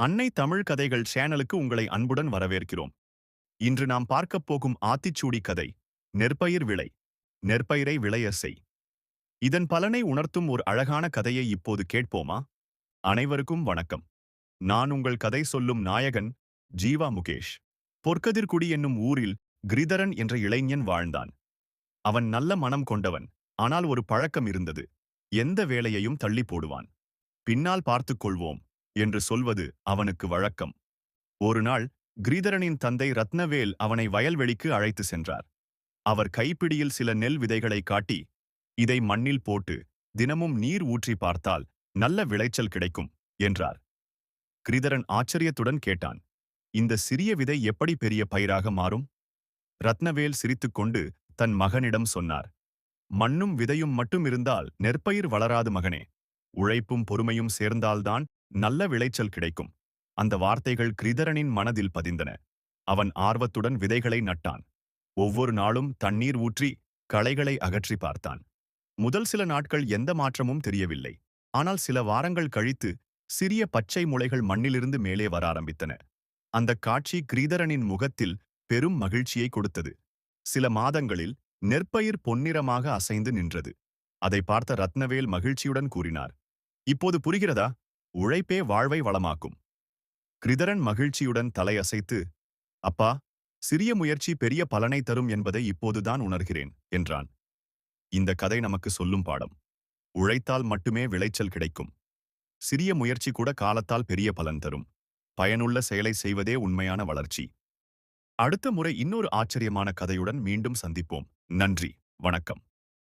அன்னை தமிழ் கதைகள் சேனலுக்கு உங்களை அன்புடன் வரவேற்கிறோம். இன்று நாம் பார்க்கப் போகும் ஆத்திச்சூடி கதை நெற்பயிர் விளை நெற்பயிரை விளைய செய் இதன் பலனை உணர்த்தும் ஒரு அழகான கதையை இப்போது கேட்போமா? அனைவருக்கும் வணக்கம். நான் உங்கள் கதை சொல்லும் நாயகன் ஜீவா முகேஷ். பொற்கதிர்குடி என்னும் ஊரில் கிரிதரன் என்ற இளைஞன் வாழ்ந்தான். அவன் நல்ல மனம் கொண்டவன் ஆனால் ஒரு பழக்கம் இருந்தது. எந்த வேலையையும் தள்ளி போடுவான். பின்னால் பார்த்துக் கொள்வோம். என்று சொல்வது அவனுக்கு வழக்கம். ஒரு நாள் கிரீதரனின் தந்தை ரத்னவேல் அவனை வயல்வெளிக்கு அழைத்து சென்றார். அவர் கைப்பிடியில் சில நெல் விதைகளை காட்டி இதை மண்ணில் போட்டு தினமும் நீர் ஊற்றி பார்த்தால் நல்ல விளைச்சல் கிடைக்கும் என்றார். கிரிதரன் ஆச்சரியத்துடன் கேட்டான் இந்த சிறிய விதை எப்படி பெரிய பயிராக மாறும்? ரத்னவேல் சிரித்துக்கொண்டு தன் மகனிடம் சொன்னார் மண்ணும் விதையும் மட்டும் இருந்தால் நெற்பயிர் வளராது மகனே. உழைப்பும் பொறுமையும் சேர்ந்தால்தான் நல்ல விளைச்சல் கிடைக்கும். அந்த வார்த்தைகள் கிரிதரனின் மனதில் பதிந்தன. அவன் ஆர்வத்துடன் விதைகளை நட்டான். ஒவ்வொரு நாளும் தண்ணீர் ஊற்றி களைகளை அகற்றி பார்த்தான். முதல் சில நாட்கள் எந்த மாற்றமும் தெரியவில்லை. ஆனால் சில வாரங்கள் கழித்து சிறிய பச்சை முளைகள் மண்ணிலிருந்து மேலே வர ஆரம்பித்தன. அந்த காட்சி கிரீதரனின் முகத்தில் பெரும் மகிழ்ச்சியை கொடுத்தது. சில மாதங்களில் நெற்பயிர் பொன்னிறமாக அசைந்து நின்றது. அதை பார்த்த ரத்னவேல் மகிழ்ச்சியுடன் கூறினார். இப்போது புரிகிறதா? உழைப்பே வாழ்வை வளமாக்கும். கிரிதரன் மகிழ்ச்சியுடன் தலையசைத்து அப்பா சிறிய முயற்சி பெரிய பலனை தரும் என்பதை இப்போதுதான் உணர்கிறேன் என்றான். இந்த கதை நமக்கு சொல்லும் பாடம். உழைத்தால் மட்டுமே விளைச்சல் கிடைக்கும். சிறிய முயற்சி கூட காலத்தால் பெரிய பலன் தரும். பயனுள்ள செயலை செய்வதே உண்மையான வளர்ச்சி. அடுத்த முறை இன்னொரு ஆச்சரியமான கதையுடன் மீண்டும் சந்திப்போம். நன்றி. வணக்கம்.